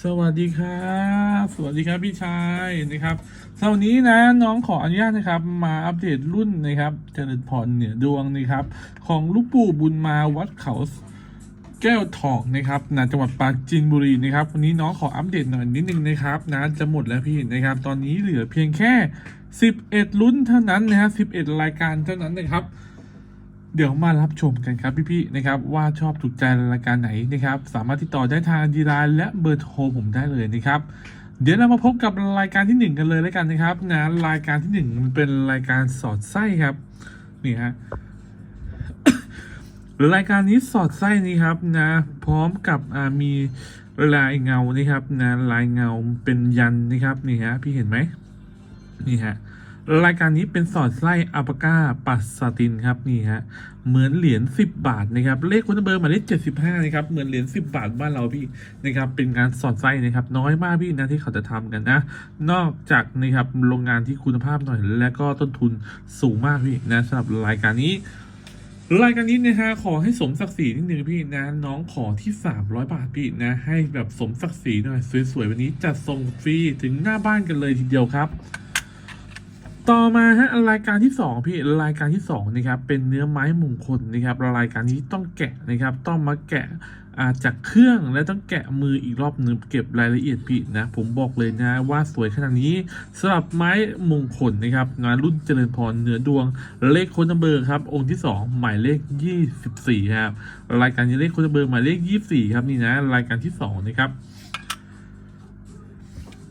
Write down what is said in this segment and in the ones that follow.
สวัสดีครับ สวัสดีครับพี่ชายนะครับสวันนี้นะน้องขออนุญาตนะครับ มาอัปเดตรุ่นนะครับเจริญพรเหนือดวงนะครับ ของลูกปู่บุญมาวัดเขาแก้วทองนะครับนะจังหวัดปราจีนบุรีนะครับวันนี้น้องขออัปเดตหน่อยนิดนึงนะครับนะจะหมดแล้วพี่นะครับ ตอนนี้เหลือเพียงแค่ 11 รุ่นเท่านั้นนะฮะ11 รายการเท่านั้นนะครับ เดี๋ยวมารับชมกันครับพี่ๆนะครับว่าชอบถูกใจรายการไหนนะครับ สามารถติดต่อได้ทางดีไลน์และเบอร์โทรผมได้เลยนะครับ เดี๋ยวเรามาพบกับรายการที่หนึ่งกันเลยแล้วกันนะครับนะรายการที่หนึ่งมันเป็นรายการสอดไส้ครับนี่ฮะรายการนี้สอดไส้นี้ครับนะพร้อมกับมีลายเงานะครับนะลายเงาเป็นยันนะครับนี่ฮะพี่เห็นไหมนี่ฮะ รายการนี้เป็นสอดไส้อัปาก้าปัสตินครับนี่ฮะเหมือนเหรียญ10 บาทนะครับเลขคุณเบอร์หมายเลข75นะครับเหมือนเหรียญ10 บาทบ้านเราพี่นะครับเป็นการสอดไส้นะครับน้อยมากพี่นะที่เขาจะทำกันนะ นอกจากนะครับโรงงานที่คุณภาพหน่อย และก็ต้นทุนสูงมากพี่นะสำหรับรายการนี้รายการนี้นะฮะขอให้สมศักดิ์ศรีนิดนึงพี่นะน้องขอที่ 300 บาทพี่นะให้แบบสมศักดิ์ศรีหน่อยสวยๆวันนี้จัดส่งฟรีถึงหน้าบ้านกันเลยทีเดียวครับ ต่อมาฮะรายการที่สองพี่รายการที่สองนะครับเป็นเนื้อไม้มงคลนะครับรายการนี้ต้องแกะนะครับต้องมาแกะาจากเครื่องและต้องแกะมืออีกรอบหนึ่งเก็บรายละเอียดพี่นะผมบอกเลยนะว่าสวยขนาดนี้สำหรับไม้มงคลนะครับงานรุ่นเจริญพรเหนือดวงเลขโคนนัมเบอร์ครับองค์ที่สองหมายเลข 24ครับรายการนี้เลขโคนนัมเบอร์หมายเลข 24 ครับนี่นะรายการที่สองนะครับ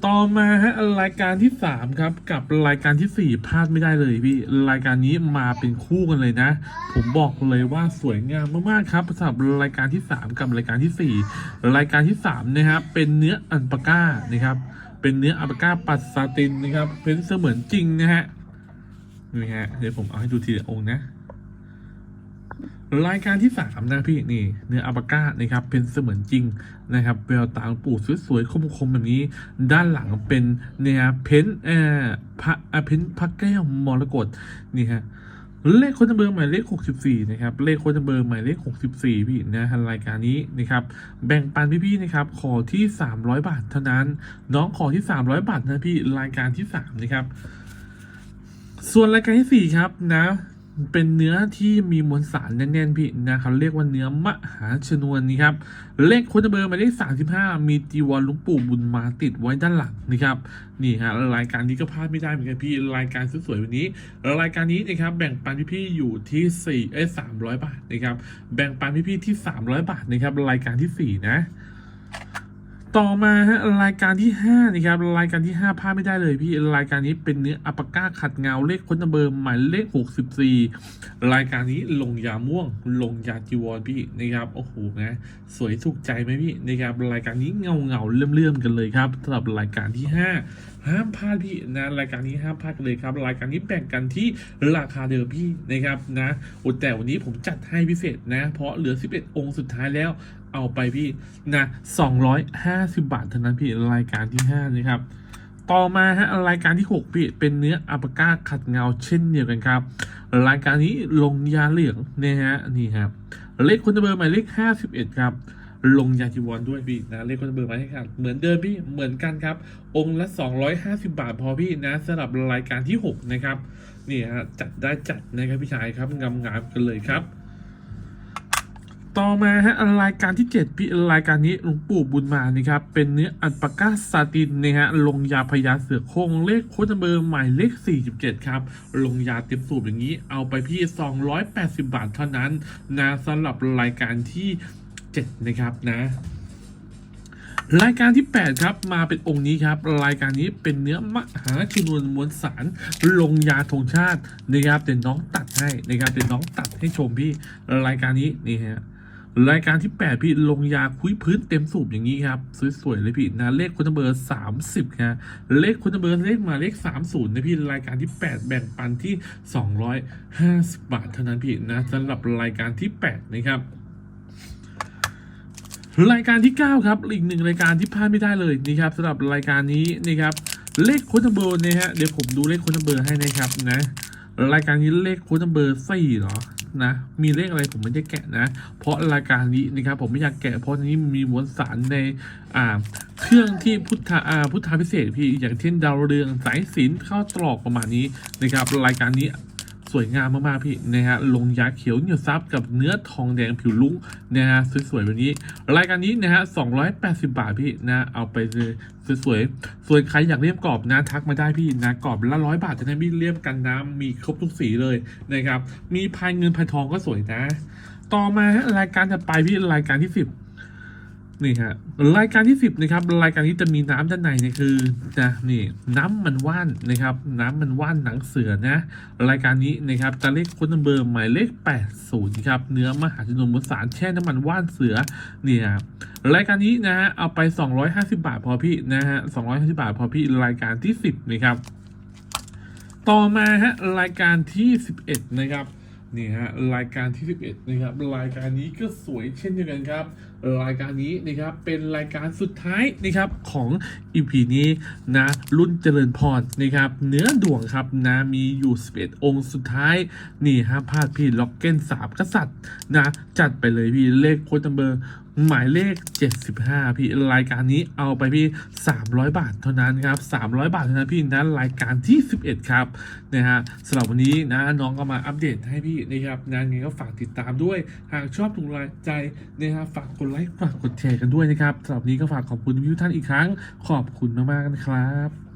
ต่อมาฮะรายการที่สามครับ กับรายการที่สี่พลาดไม่ได้เลยพี่ รายการนี้มาเป็นคู่กันเลยนะ ผมบอกเลยว่าสวยงามมากๆครับสำหรับรายการที่สามกับรายการที่สี่รายการที่สามนะครับเป็นเนื้ออันปาก้านะครับเป็นเนื้ออัลปาก้าปัสซาตินนะครับเป็นเสมือนจริงนะฮะนี่ฮะเดี๋ยวผมเอาให้ดูทีละองค์นะ รายการที่สามนะพี่นี่เนื้ออัปาก้านะครับเป็นเสมือนจริงนะครับแววตางปู่สวยๆคมๆแบบนี้ ด้านหลังเป็นเนี่ยเพ้นเอ่อพระอะเพ้นพระแก้วมรกตนี่ฮะเลขคนเบอร์หมายเลข 64 นะครับ เลขคนเบอร์หมายเลข 64 พี่นะฮะรายการนี้นะครับ แบ่งปันพี่ๆนะครับ ขอที่ 300 บาทเท่านั้น น้องขอที่ 300 บาทนะพี่ รายการที่ 3 นะครับ ส่วนรายการที่ 4 ครับนะ เป็นเนื้อที่มีมวลสารแน่นๆพี่นะครับเรียกว่าเนื้อมหาชนวนนี่ครับ เลขคนเบอร์มายเลข35 มีจีวรลุงปู่บุญมาติดไว้ด้านหลังนะครับ นี่ฮะรายการนี้ก็พลาดไม่ได้เหมือนกันพี่ รายการสวยๆวันนี้ รายการนี้นะครับแบ่งปันพี่ๆอยู่ที่4เอ้ย300 บาทนะครับ แบ่งปันพี่ๆที่ 300 บาทนะครับ รายการที่ 4 นะ ต่อมาฮะรายการที่5นะครับรายการที่ 5พลาดไม่ได้เลยพี่รายการนี้เป็นเนื้ออัปาก้าขัดเงาเลขค้นเบอร์หมายเลข 64 รายการนี้ลงยาม่วง ลงยาจีวรพี่นะครับโอ้โหนะสวยถูกใจไหมพี่นะครับรายการนี้เงาเงาเลื่อมๆกันเลยครับสำหรับรายการที่ 5ห้ามพลาดพี่นะรายการนี้ห้ามพลาดเลยครับรายการนี้แบ่งกันที่ราคาเดิมพี่นะครับนะแต่วันนี้ผมจัดให้พิเศษนะเพราะเหลือ 11 องค์สุดท้ายแล้วเอาไปพี่นะ250 บาทเท่านั้นพี่รายการที่ 5 นะครับ ต่อมาฮะรายการที่ 6 พี่เป็นเนื้ออัปก้าขัดเงาเช่นเดียวกันครับ รายการนี้ลงยาเหลืองนะฮะนี่ครับเลขคุณเบอร์หมายเลข 51 ครับ ลงยาจีวรด้วยพี่นะเลขคนเบอร์มาให้ครับเหมือนเดิมพี่เหมือนกันครับ องค์ละ 250 บาทพอพี่นะสำหรับรายการที่ 6 นะครับนี่ฮะจัดได้จัดนะครับพี่ชายครับงามงามๆกันเลยครับ ต่อมาฮะรายการที่ 7 พี่รายการนี้หลวงปู่บุญมานี่ครับเป็นเนื้ออัลปาก้าซาตินนะฮะลงยาพญาเสือโครงเลขโค้ดเบอร์หมายเลข 47 ครับ ลงยาเต็มสูบอย่างนี้เอาไปพี่ 280 บาทเท่านั้นนะสำหรับรายการที่ 7 นะครับนะรายการที่ 8 ครับ มาเป็นองค์นี้ครับ รายการนี้เป็นเนื้อมหาชนวนมวลสาร ลงยาธงชาตินะครับเดี๋ยวน้องตัดให้นะครับเดี๋ยวน้องตัดให้ชมพี่รายการนี้นี่ฮะรายการที่ 8 พี่ลงยาคุยพื้นเต็มสูบอย่างนี้ครับ สวยๆเลยพี่นะเลขคุณเบอร์30ครับเลขคุณเบอร์เลขมาเลข 30นะพี่รายการที่ 8 แบ่งปันที่ 250 บาทเท่านั้นพี่นะสำหรับรายการที่ 8 นะครับ รายการที่ 9 ครับอีกหนึ่งรายการที่พลาดไม่ได้เลยนะครับสำหรับรายการนี้นะครับเลขโค้ดเบอร์นะฮะเดี๋ยวผมดูเลขโค้ดเบอร์ให้นะครับนะรายการนี้เลขโค้ดเบอร์สี่เหรอนะมีเลขอะไรผมไม่ได้แกะนะ เพราะรายการนี้นะครับผมไม่อยากแกะเพราะนี้มีมวลสารในอ่าเครื่องที่พุทธาอ่าพุทธาพิเศษพี่อย่างเช่นดาวเรืองสายสินเข้าตรอกประมาณนี้นะครับรายการนี้ สวยงามมากๆพี่นะฮะลงยาเขียวเหนียวซับกับเนื้อทองแดงผิวลุ้งนะฮะสวยๆแบบนี้ รายการนี้นะฮะ280 บาทพี่นะเอาไปเลยสวยๆสวนใครอยากเลี่ยมกรอบนะทักมาได้พี่นะกรอบละร้อยบาทจะได้ไม่เลี่ยมกันน้ำมีครบทุกสีเลยนะครับมีพายเงินพายทองก็สวยนะ ต่อมารายการถัดไปพี่รายการที่สิบ นี่ฮะรายการที่สิบนะครับรายการนี้จะมีน้ำด้านในเนี่ยคือนะนี่น้ำมันว่านนะครับ น้ำมันว่านหนังเสือนะรายการนี้นะครับจะเลขค้นเบอร์หมายเลข 80ครับเนื้อมหาชนมสารแช่น้ำมันว่านเสือเนี่ยรายการนี้นะฮะเอาไป 250 บาทพอพี่นะฮะ250 บาทพอพี่รายการที่ 10นะครับต่อมาฮะรายการที่ 11 นะครับนี่ฮะรายการที่ 11 นะครับ รายการนี้ก็สวยเช่นเดียวกันครับ รายการนี้นะครับเป็นรายการสุดท้ายนะครับของ EP นี้นะรุ่นเจริญพรนะครับเนื้อดวงครับนะมีอยู่ 11 องค์สุดท้ายนี่ฮะพลาดพี่ล็อกเก้นสามกษัตริย์นะจัดไปเลยพี่เลขโค้ดนัมเบอร์หมายเลข 75 พี่รายการนี้เอาไปพี่ 300 บาทเท่านั้นครับ 300 บาทเท่านั้นพี่นะรายการที่ 11 ครับนะฮะสำหรับวันนี้นะน้องก็มาอัปเดตให้พี่นะครับนะยังไงก็ฝากติดตามด้วย หากชอบถูกใจนะครับฝากกดไลค์ฝากกดแชร์กันด้วยนะครับสำหรับนนี้ก็ฝากขอบคุณทุกท่านอีกครั้ง ขอบคุณมากๆนะครับ